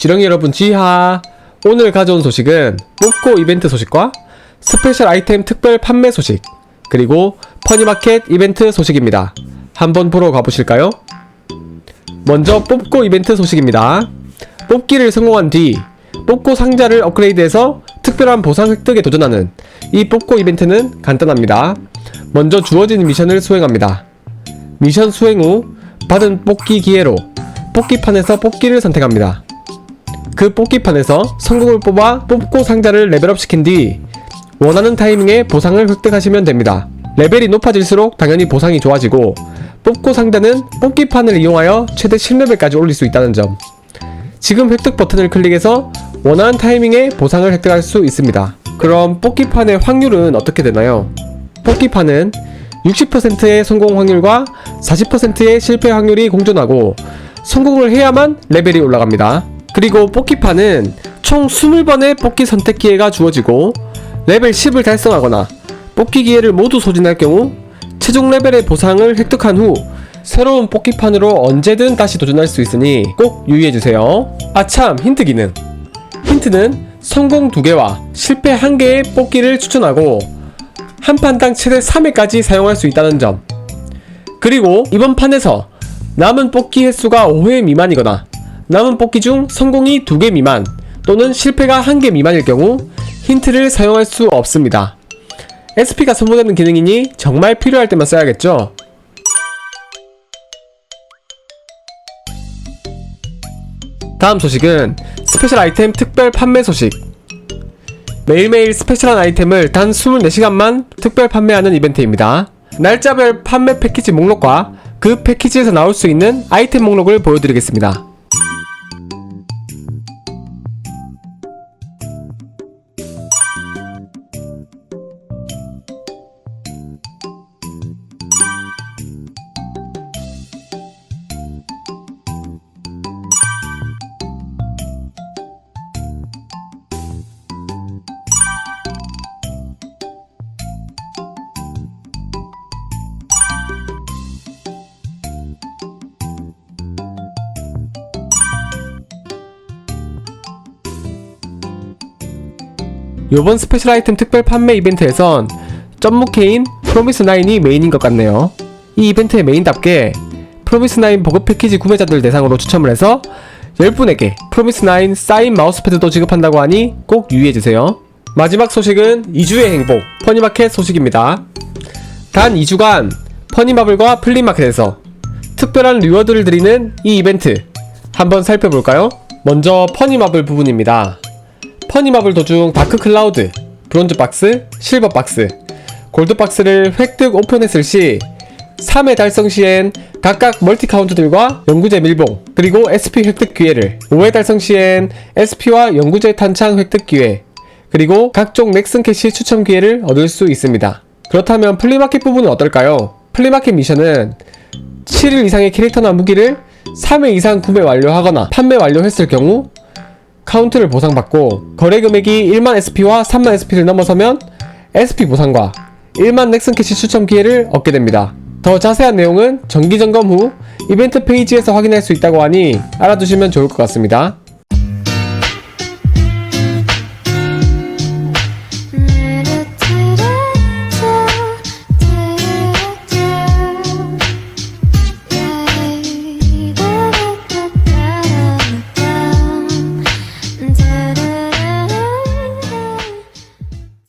지렁이 여러분 지하! 오늘 가져온 소식은 뽑고 이벤트 소식과 스페셜 아이템 특별 판매 소식 그리고 퍼니마켓 이벤트 소식입니다. 한번 보러 가보실까요? 먼저 뽑고 이벤트 소식입니다. 뽑기를 성공한 뒤 뽑고 상자를 업그레이드해서 특별한 보상 획득에 도전하는 이 뽑고 이벤트는 간단합니다. 먼저 주어진 미션을 수행합니다. 미션 수행 후 받은 뽑기 기회로 뽑기판에서 뽑기를 선택합니다 그 뽑기판에서 성공을 뽑아 뽑고 상자를 레벨업 시킨 뒤 원하는 타이밍에 보상을 획득하시면 됩니다. 레벨이 높아질수록 당연히 보상이 좋아지고 뽑고 상자는 뽑기판을 이용하여 최대 10레벨까지 올릴 수 있다는 점. 지금 획득 버튼을 클릭해서 원하는 타이밍에 보상을 획득할 수 있습니다. 그럼 뽑기판의 확률은 어떻게 되나요? 뽑기판은 60%의 성공 확률과 40%의 실패 확률이 공존하고 성공을 해야만 레벨이 올라갑니다. 그리고 뽑기판은 총 20번의 뽑기 선택 기회가 주어지고 레벨 10을 달성하거나 뽑기 기회를 모두 소진할 경우 최종 레벨의 보상을 획득한 후 새로운 뽑기판으로 언제든 다시 도전할 수 있으니 꼭 유의해주세요. 아참 힌트 기능 힌트는 성공 2개와 실패 1개의 뽑기를 추천하고 한 판당 최대 3회까지 사용할 수 있다는 점 그리고 이번 판에서 남은 뽑기 횟수가 5회 미만이거나 남은 뽑기 중 성공이 2개 미만 또는 실패가 1개 미만일 경우 힌트를 사용할 수 없습니다. SP가 소모되는 기능이니 정말 필요할 때만 써야겠죠? 다음 소식은 스페셜 아이템 특별 판매 소식. 매일매일 스페셜한 아이템을 단 24시간만 특별 판매하는 이벤트입니다. 날짜별 판매 패키지 목록과 그 패키지에서 나올 수 있는 아이템 목록을 보여드리겠습니다. 요번 스페셜 아이템 특별 판매 이벤트에선 점무케인 프로미스9이 메인인 것 같네요. 이 이벤트의 메인답게 프로미스9 보급 패키지 구매자들 대상으로 추첨을 해서 10분에게 프로미스9 사인 마우스패드도 지급한다고 하니 꼭 유의해주세요. 마지막 소식은 2주의 행복, 퍼니마켓 소식입니다. 단 2주간 퍼니마블과 플리마켓에서 특별한 리워드를 드리는 이 이벤트 한번 살펴볼까요? 먼저 퍼니마블 부분입니다. 퍼니마블 도중 다크 클라우드, 브론즈 박스, 실버 박스, 골드 박스를 획득 오픈했을 시 3회 달성 시엔 각각 멀티 카운트들과 연구제 밀봉, 그리고 SP 획득 기회를 5회 달성 시엔 SP와 연구제 탄창 획득 기회, 그리고 각종 넥슨 캐시 추첨 기회를 얻을 수 있습니다. 그렇다면 플리마켓 부분은 어떨까요? 플리마켓 미션은 7일 이상의 캐릭터나 무기를 3회 이상 구매 완료하거나 판매 완료했을 경우 카운트를 보상받고 거래 금액이 1만 SP와 3만 SP를 넘어서면 SP 보상과 1만 넥슨 캐시 추첨 기회를 얻게 됩니다. 더 자세한 내용은 정기 점검 후 이벤트 페이지에서 확인할 수 있다고 하니 알아두시면 좋을 것 같습니다.